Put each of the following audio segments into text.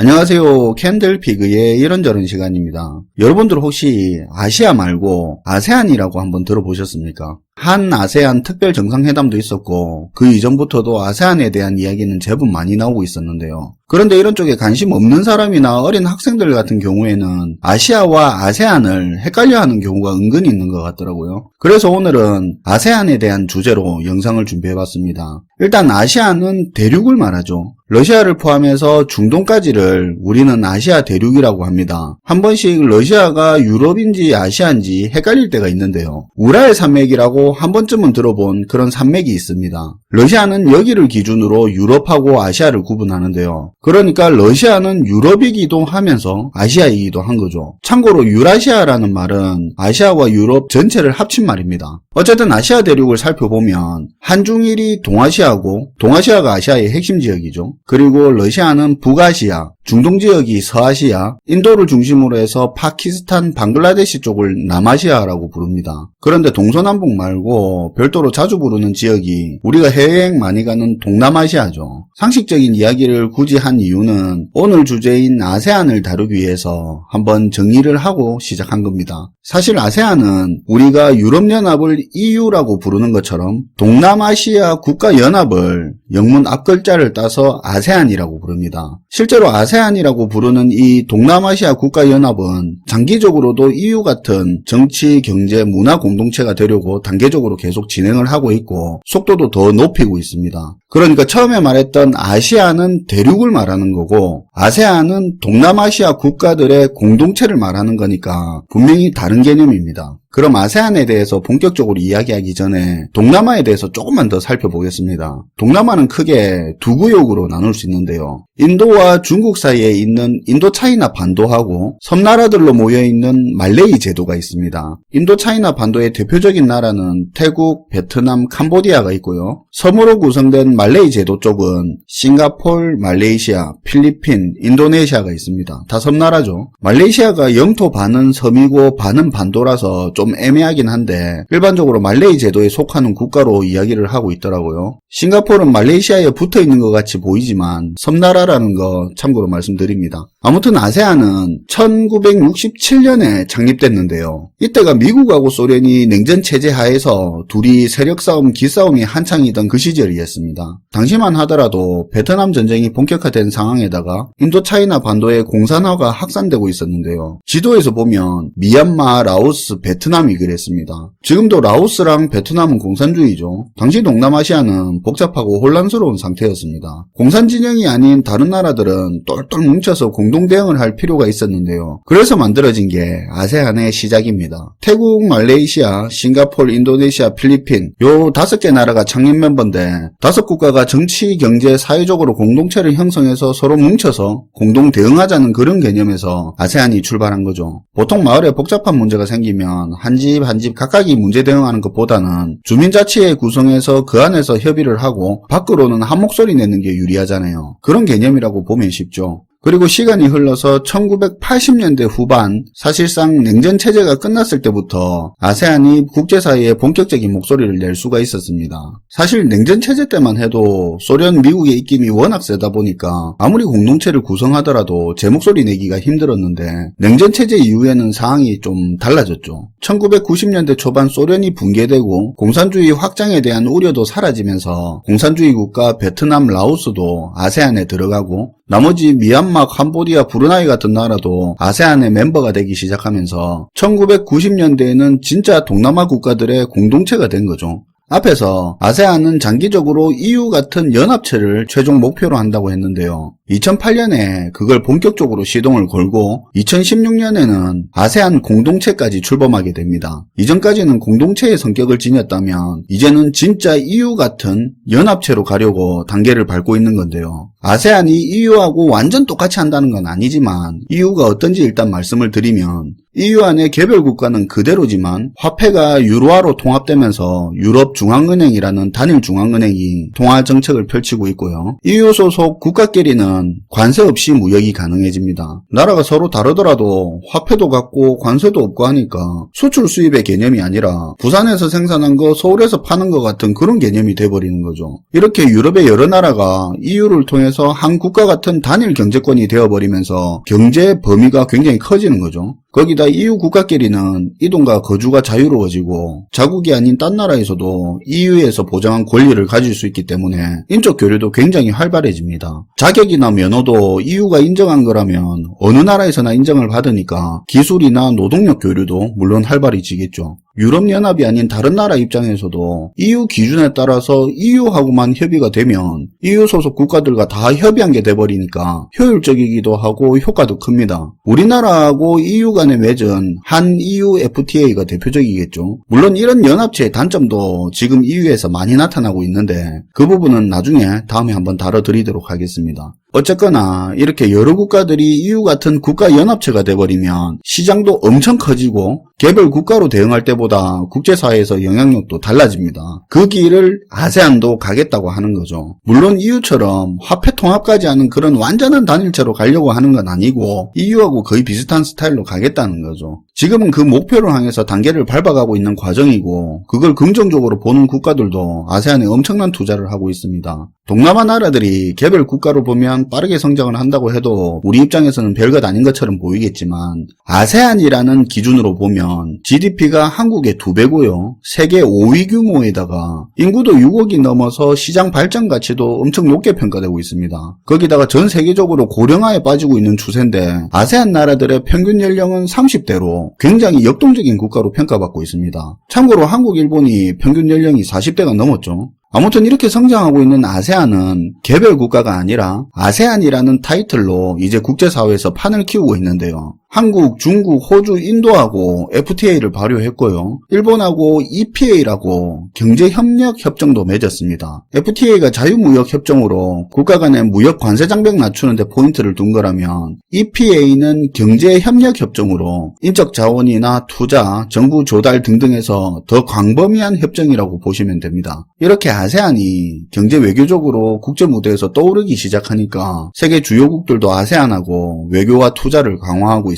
안녕하세요. 캔들피그의 이런저런 시간입니다. 여러분들 혹시 아시아 말고 아세안이라고 한번 들어보셨습니까? 한 아세안 특별 정상회담도 있었고 그 이전부터도 아세안에 대한 이야기는 제법 많이 나오고 있었는데요. 그런데 이런 쪽에 관심 없는 사람이나 어린 학생들 같은 경우에는 아시아와 아세안을 헷갈려하는 경우가 은근히 있는 것 같더라고요. 그래서 오늘은 아세안에 대한 주제로 영상을 준비해봤습니다. 일단 아시아는 대륙을 말하죠. 러시아를 포함해서 중동까지를 우리는 아시아 대륙이라고 합니다. 한 번씩 러시아가 유럽인지 아시아인지 헷갈릴 때가 있는데요. 우라의 산맥이라고 한 번쯤은 들어본 그런 산맥이 있습니다. 러시아는 여기를 기준으로 유럽하고 아시아를 구분하는데요. 그러니까 러시아는 유럽이기도 하면서 아시아이기도 한 거죠. 참고로 유라시아라는 말은 아시아와 유럽 전체를 합친 말입니다. 어쨌든 아시아 대륙을 살펴보면 한중일이 동아시아고 동아시아가 아시아의 핵심 지역이죠. 그리고 러시아는 북아시아, 중동 지역이 서아시아, 인도를 중심으로 해서 파키스탄, 방글라데시 쪽을 남아시아라고 부릅니다. 그런데 동서남북 말고 별도로 자주 부르는 지역이 우리가 해외여행 많이 가는 동남아시아죠. 상식적인 이야기를 굳이 한 이유는 오늘 주제인 아세안을 다루기 위해서 한번 정리를 하고 시작한 겁니다. 사실 아세안은 우리가 유럽연합을 EU라고 부르는 것처럼 동남아시아 국가연합을 영문 앞글자를 따서 아세안이라고 부릅니다. 실제로 아세안이라고 부르는 이 동남아시아 국가연합은 장기적으로도 EU 같은 정치, 경제, 문화 공동체가 되려고 단계 적으로 계속 진행을 하고 있고 속도도 더 높이고 있습니다. 그러니까 처음에 말했던 아시아는 대륙을 말하는 거고 아세안은 동남아시아 국가들의 공동체를 말하는 거니까 분명히 다른 개념입니다. 그럼 아세안에 대해서 본격적으로 이야기하기 전에 동남아에 대해서 조금만 더 살펴보겠습니다. 동남아는 크게 두 구역으로 나눌 수 있는데요. 인도와 중국 사이에 있는 인도 차이나 반도하고 섬나라들로 모여 있는 말레이 제도가 있습니다. 인도 차이나 반도의 대표적인 나라는 태국, 베트남, 캄보디아가 있고요. 섬으로 구성된 말레이 제도 쪽은 싱가폴, 말레이시아, 필리핀, 인도네시아가 있습니다. 다 섬나라죠. 말레이시아가 영토 반은 섬이고 반은 반도라서 좀 애매하긴 한데 일반적으로 말레이 제도에 속하는 국가로 이야기를 하고 있더라고요. 싱가포르는 말레이시아에 붙어 있는 것 같이 보이지만 섬나라라는 거 참고로 말씀드립니다. 아무튼 아세안은 1967년에 창립됐는데요. 이때가 미국하고 소련이 냉전 체제 하에서 둘이 세력 싸움, 기싸움이 한창이던 그 시절이었습니다. 당시만 하더라도 베트남 전쟁이 본격화된 상황에다가 인도 차이나 반도의 공산화가 확산되고 있었는데요. 지도에서 보면 미얀마, 라오스, 베트남이 그랬습니다. 지금도 라오스랑 베트남은 공산주의죠. 당시 동남아시아는 복잡하고 혼란스러운 상태였습니다. 공산 진영이 아닌 다른 나라들은 똘똘 뭉쳐서 공동 대응을 할 필요가 있었는데요. 그래서 만들어진 게 아세안의 시작입니다. 태국, 말레이시아, 싱가폴, 인도네시아, 필리핀 요 다섯 개 나라가 창립 멤버인데 다섯 국가가 정치, 경제, 사회적으로 공동체를 형성해서 서로 뭉쳐서 공동 대응하자는 그런 개념에서 아세안이 출발한 거죠. 보통 마을에 복잡한 문제가 생기면 한 집 한 집 각각이 문제 대응하는 것보다는 주민자치회 구성해서 그 안에서 협의를 하고 밖으로는 한 목소리 내는 게 유리하잖아요. 그런 개념이라고 보면 쉽죠. 그리고 시간이 흘러서 1980년대 후반 사실상 냉전 체제가 끝났을 때부터 아세안이 국제사회에 본격적인 목소리를 낼 수가 있었습니다. 사실 냉전 체제 때만 해도 소련, 미국의 입김이 워낙 세다 보니까 아무리 공동체를 구성하더라도 제 목소리 내기가 힘들었는데 냉전 체제 이후에는 상황이 좀 달라졌죠. 1990년대 초반 소련이 붕괴되고 공산주의 확장에 대한 우려도 사라지면서 공산주의 국가 베트남, 라오스도 아세안에 들어가고 나머지 미얀마, 캄보디아, 브루나이 같은 나라도 아세안의 멤버가 되기 시작하면서 1990년대에는 진짜 동남아 국가들의 공동체가 된 거죠. 앞에서 아세안은 장기적으로 EU 같은 연합체를 최종 목표로 한다고 했는데요. 2008년에 그걸 본격적으로 시동을 걸고 2016년에는 아세안 공동체까지 출범하게 됩니다. 이전까지는 공동체의 성격을 지녔다면 이제는 진짜 EU 같은 연합체로 가려고 단계를 밟고 있는 건데요. 아세안이 EU하고 완전 똑같이 한다는 건 아니지만 EU가 어떤지 일단 말씀을 드리면 EU 안의 개별 국가는 그대로지만 화폐가 유로화로 통합되면서 유럽 중앙은행이라는 단일 중앙은행이 통화 정책을 펼치고 있고요. EU 소속 국가끼리는 관세 없이 무역이 가능해집니다. 나라가 서로 다르더라도 화폐도 같고 관세도 없고 하니까 수출 수입의 개념이 아니라 부산에서 생산한 거 서울에서 파는 것 같은 그런 개념이 돼버리는 거죠. 이렇게 유럽의 여러 나라가 EU를 통해서 한 국가 같은 단일 경제권이 되어버리면서 경제 범위가 굉장히 커지는 거죠. 거기다 EU 국가끼리는 이동과 거주가 자유로워지고 자국이 아닌 딴 나라에서도 EU에서 보장한 권리를 가질 수 있기 때문에 인적 교류도 굉장히 활발해집니다. 자격이나 면허도 EU가 인정한 거라면 어느 나라에서나 인정을 받으니까 기술이나 노동력 교류도 물론 활발해지겠죠. 유럽연합이 아닌 다른 나라 입장에서도 EU 기준에 따라서 EU하고만 협의가 되면 EU 소속 국가들과 다 협의한 게 돼버리니까 효율적이기도 하고 효과도 큽니다. 우리나라하고 EU 간에 맺은 한 EU FTA가 대표적이겠죠. 물론 이런 연합체의 단점도 지금 EU에서 많이 나타나고 있는데 그 부분은 나중에 다음에 한번 다뤄드리도록 하겠습니다. 어쨌거나 이렇게 여러 국가들이 EU 같은 국가 연합체가 돼버리면 시장도 엄청 커지고 개별 국가로 대응할 때보다 국제사회에서 영향력도 달라집니다. 그 길을 아세안도 가겠다고 하는 거죠. 물론 EU처럼 화폐 통합까지 하는 그런 완전한 단일체로 가려고 하는 건 아니고 EU하고 거의 비슷한 스타일로 가겠다는 거죠. 지금은 그 목표를 향해서 단계를 밟아가고 있는 과정이고 그걸 긍정적으로 보는 국가들도 아세안에 엄청난 투자를 하고 있습니다. 동남아 나라들이 개별 국가로 보면 빠르게 성장을 한다고 해도 우리 입장에서는 별것 아닌 것처럼 보이겠지만 아세안이라는 기준으로 보면 GDP가 한국의 두 배고요. 세계 5위 규모에다가 인구도 6억이 넘어서 시장 발전 가치도 엄청 높게 평가되고 있습니다. 거기다가 전 세계적으로 고령화에 빠지고 있는 추세인데 아세안 나라들의 평균 연령은 30대로 굉장히 역동적인 국가로 평가받고 있습니다. 참고로 한국, 일본이 평균 연령이 40대가 넘었죠. 아무튼 이렇게 성장하고 있는 아세안은 개별 국가가 아니라 아세안이라는 타이틀로 이제 국제사회에서 판을 키우고 있는데요. 한국, 중국, 호주, 인도하고 FTA를 발효했고요. 일본하고 EPA라고 경제협력 협정도 맺었습니다. FTA가 자유무역 협정으로 국가 간의 무역 관세 장벽 낮추는데 포인트를 둔 거라면 EPA는 경제협력 협정으로 인적 자원이나 투자, 정부 조달 등등에서 더 광범위한 협정이라고 보시면 됩니다. 이렇게 아세안이 경제 외교적으로 국제 무대에서 떠오르기 시작하니까 세계 주요국들도 아세안하고 외교와 투자를 강화하고 있습니다.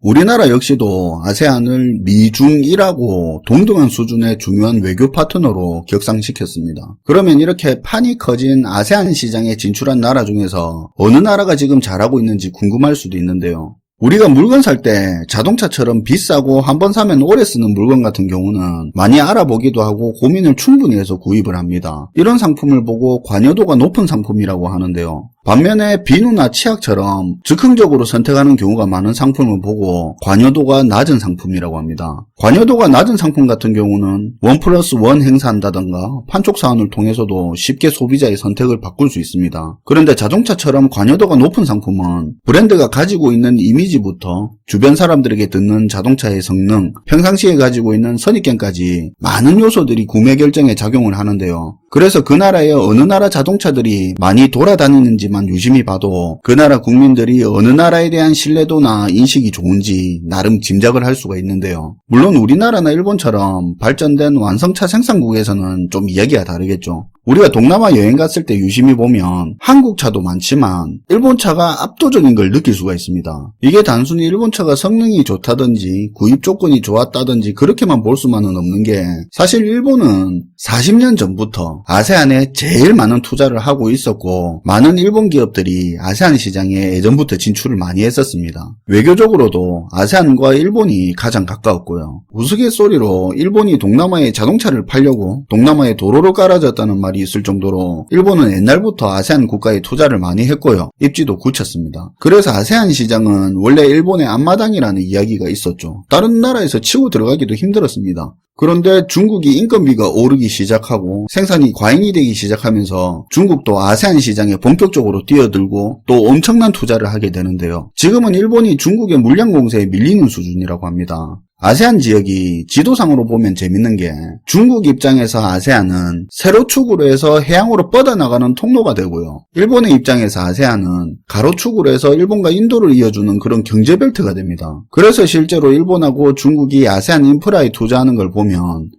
우리나라 역시도 아세안을 미중이라고 동등한 수준의 중요한 외교 파트너로 격상시켰습니다. 그러면 이렇게 판이 커진 아세안 시장에 진출한 나라 중에서 어느 나라가 지금 잘하고 있는지 궁금할 수도 있는데요. 우리가 물건 살 때 자동차처럼 비싸고 한 번 사면 오래 쓰는 물건 같은 경우는 많이 알아보기도 하고 고민을 충분히 해서 구입을 합니다. 이런 상품을 보고 관여도가 높은 상품이라고 하는데요. 반면에 비누나 치약처럼 즉흥적으로 선택하는 경우가 많은 상품을 보고 관여도가 낮은 상품이라고 합니다. 관여도가 낮은 상품 같은 경우는 원 플러스 원 행사한다던가 판촉 사원을 통해서도 쉽게 소비자의 선택을 바꿀 수 있습니다. 그런데 자동차처럼 관여도가 높은 상품은 브랜드가 가지고 있는 이미지부터 주변 사람들에게 듣는 자동차의 성능, 평상시에 가지고 있는 선입견까지 많은 요소들이 구매 결정에 작용을 하는데요. 그래서 그 나라의 어느 나라 자동차들이 많이 돌아다니는지만 유심히 봐도 그 나라 국민들이 어느 나라에 대한 신뢰도나 인식이 좋은지 나름 짐작을 할 수가 있는데요. 물론 우리나라나 일본처럼 발전된 완성차 생산국에서는 좀 이야기가 다르겠죠. 우리가 동남아 여행 갔을 때 유심히 보면 한국 차도 많지만 일본 차가 압도적인 걸 느낄 수가 있습니다. 이게 단순히 일본 차가 성능이 좋다든지 구입 조건이 좋았다든지 그렇게만 볼 수만은 없는 게 사실 일본은 40년 전부터 아세안에 제일 많은 투자를 하고 있었고 많은 일본 기업들이 아세안 시장에 예전부터 진출을 많이 했었습니다. 외교적으로도 아세안과 일본이 가장 가까웠고요. 우스갯소리로 일본이 동남아에 자동차를 팔려고 동남아에 도로를 깔아줬다는 말이 있을 정도로 일본은 옛날부터 아세안 국가에 투자를 많이 했고요. 입지도 굳혔습니다. 그래서 아세안 시장은 원래 일본의 앞마당이라는 이야기가 있었죠. 다른 나라에서 치고 들어가기도 힘들었습니다. 그런데 중국이 인건비가 오르기 시작하고 생산이 과잉이 되기 시작하면서 중국도 아세안 시장에 본격적으로 뛰어들고 또 엄청난 투자를 하게 되는데요. 지금은 일본이 중국의 물량 공세에 밀리는 수준이라고 합니다. 아세안 지역이 지도상으로 보면 재밌는 게 중국 입장에서 아세안은 세로 축으로 해서 해양으로 뻗어나가는 통로가 되고요. 일본의 입장에서 아세안은 가로축으로 해서 일본과 인도를 이어주는 그런 경제벨트가 됩니다. 그래서 실제로 일본하고 중국이 아세안 인프라에 투자하는 걸 보면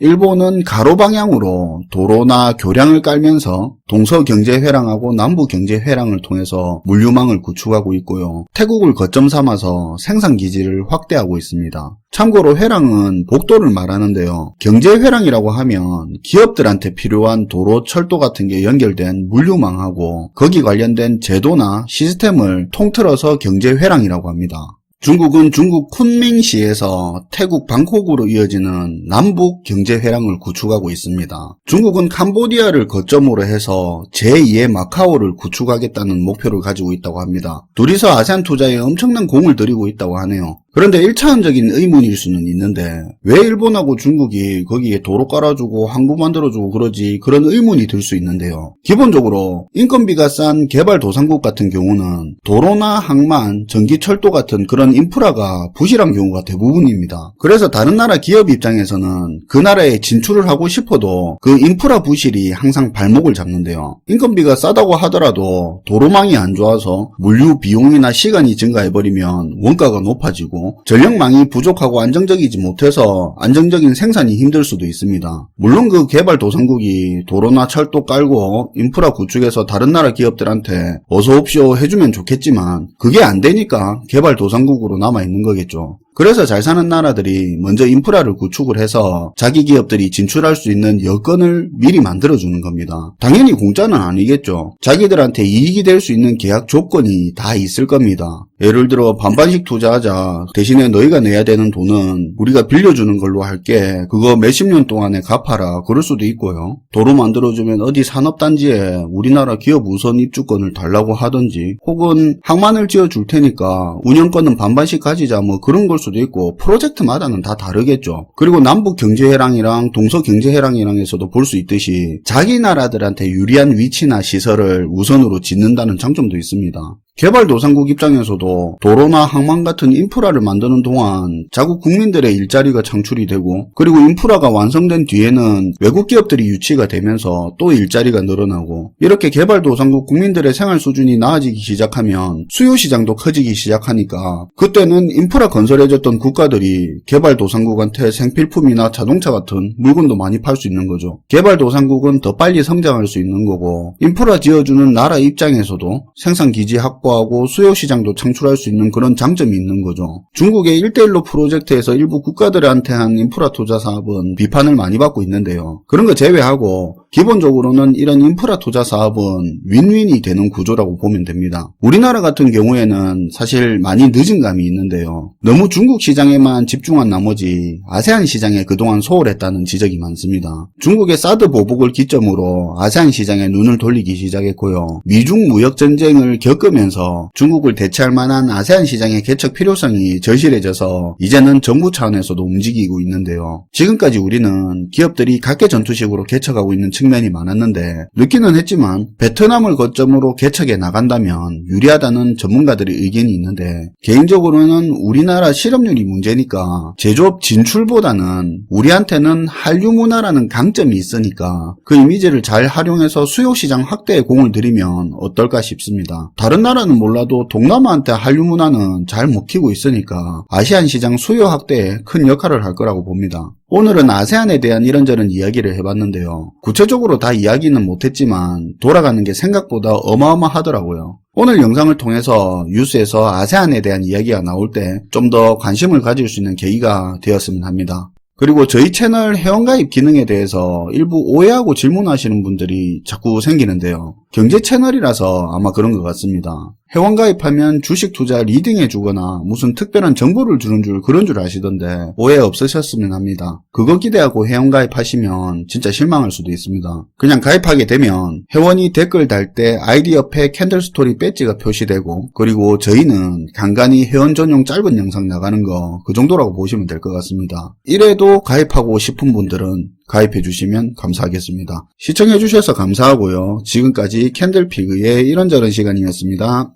일본은 가로 방향으로 도로나 교량을 깔면서 동서 경제 회랑하고 남북경제 회랑을 통해서 물류망을 구축하고 있고요. 태국을 거점 삼아서 생산 기지를 확대하고 있습니다. 참고로 회랑은 복도를 말하는데요. 경제 회랑이라고 하면 기업들한테 필요한 도로, 철도 같은 게 연결된 물류망하고 거기 관련된 제도나 시스템을 통틀어서 경제 회랑이라고 합니다. 중국은 중국 쿤밍시에서 태국 방콕으로 이어지는 남북 경제 회랑을 구축하고 있습니다. 중국은 캄보디아를 거점으로 해서 제2의 마카오를 구축하겠다는 목표를 가지고 있다고 합니다. 둘이서 아세안 투자에 엄청난 공을 들이고 있다고 하네요. 그런데 1차원적인 의문일 수는 있는데 왜 일본하고 중국이 거기에 도로 깔아주고 항구 만들어주고 그러지 그런 의문이 들 수 있는데요. 기본적으로 인건비가 싼 개발도상국 같은 경우는 도로나 항만, 전기철도 같은 그런 인프라가 부실한 경우가 대부분입니다. 그래서 다른 나라 기업 입장에서는 그 나라에 진출을 하고 싶어도 그 인프라 부실이 항상 발목을 잡는데요. 인건비가 싸다고 하더라도 도로망이 안 좋아서 물류 비용이나 시간이 증가해버리면 원가가 높아지고 전력망이 부족하고 안정적이지 못해서 안정적인 생산이 힘들 수도 있습니다. 물론 그 개발 도상국이 도로나 철도 깔고 인프라 구축해서 다른 나라 기업들한테 어서 옵쇼 해주면 좋겠지만 그게 안 되니까 개발 도상국으로 남아있는 거겠죠. 그래서 잘 사는 나라들이 먼저 인프라를 구축을 해서 자기 기업들이 진출할 수 있는 여건을 미리 만들어주는 겁니다. 당연히 공짜는 아니겠죠. 자기들한테 이익이 될 수 있는 계약 조건이 다 있을 겁니다. 예를 들어 반반씩 투자하자 대신에 너희가 내야 되는 돈은 우리가 빌려주는 걸로 할게 그거 몇십 년 동안에 갚아라 그럴 수도 있고요. 도로 만들어주면 어디 산업단지에 우리나라 기업 우선 입주권을 달라고 하든지 혹은 항만을 지어줄 테니까 운영권은 반반씩 가지자 뭐 그런 걸 수도 있고 프로젝트마다는 다 다르겠죠. 그리고 남북 경제해랑이랑 동서 경제해랑이랑에서도 볼 수 있듯이 자기 나라들한테 유리한 위치나 시설을 우선으로 짓는다는 장점도 있습니다. 개발도상국 입장에서도 도로나 항만 같은 인프라를 만드는 동안 자국 국민들의 일자리가 창출이 되고 그리고 인프라가 완성된 뒤에는 외국 기업들이 유치가 되면서 또 일자리가 늘어나고 이렇게 개발도상국 국민들의 생활 수준이 나아지기 시작하면 수요 시장도 커지기 시작하니까 그때는 인프라 건설해줬던 국가들이 개발도상국한테 생필품이나 자동차 같은 물건도 많이 팔 수 있는 거죠. 개발도상국은 더 빨리 성장할 수 있는 거고 인프라 지어주는 나라 입장에서도 생산기지 확보 확보하고 수요 시장도 창출할 수 있는 그런 장점이 있는 거죠. 중국의 1대1로 프로젝트에서 일부 국가들한테 한 인프라 투자 사업은 비판을 많이 받고 있는데요. 그런 거 제외하고 기본적으로는 이런 인프라 투자 사업은 윈윈이 되는 구조라고 보면 됩니다. 우리나라 같은 경우에는 사실 많이 늦은 감이 있는데요. 너무 중국 시장에만 집중한 나머지 아세안 시장에 그동안 소홀했다는 지적이 많습니다. 중국의 사드 보복을 기점으로 아세안 시장에 눈을 돌리기 시작했고요. 미중 무역 전쟁을 겪으면서 중국을 대체할 만한 아세안 시장의 개척 필요성이 절실해져서 이제는 정부 차원에서도 움직이고 있는데요. 지금까지 우리는 기업들이 각계 전투식으로 개척하고 있는 측면이 많았는데 늦기는 했지만 베트남을 거점으로 개척해 나간다면 유리하다는 전문가들의 의견이 있는데 개인적으로는 우리나라 실업률이 문제니까 제조업 진출보다는 우리한테는 한류 문화라는 강점이 있으니까 그 이미지를 잘 활용해서 수요 시장 확대에 공을 들이면 어떨까 싶습니다. 다른 나라는 몰라도 동남아한테 한류 문화는 잘 먹히고 있으니까 아시안 시장 수요 확대에 큰 역할을 할 거라고 봅니다. 오늘은 아세안에 대한 이런저런 이야기를 해봤는데요. 구체적으로 다 이야기는 못했지만 돌아가는 게 생각보다 어마어마하더라고요. 오늘 영상을 통해서 뉴스에서 아세안에 대한 이야기가 나올 때 좀 더 관심을 가질 수 있는 계기가 되었으면 합니다. 그리고 저희 채널 회원가입 기능에 대해서 일부 오해하고 질문하시는 분들이 자꾸 생기는데요. 경제 채널이라서 아마 그런 것 같습니다. 회원 가입하면 주식 투자 리딩해 주거나 무슨 특별한 정보를 주는 줄 그런 줄 아시던데 오해 없으셨으면 합니다. 그거 기대하고 회원 가입하시면 진짜 실망할 수도 있습니다. 그냥 가입하게 되면 회원이 댓글 달 때 아이디 옆에 캔들 스토리 배지가 표시되고 그리고 저희는 간간히 회원 전용 짧은 영상 나가는 거 그 정도라고 보시면 될 것 같습니다. 이래도 가입하고 싶은 분들은 가입해 주시면 감사하겠습니다. 시청해 주셔서 감사하고요. 지금까지 캔들피그의 이런저런 시간이었습니다.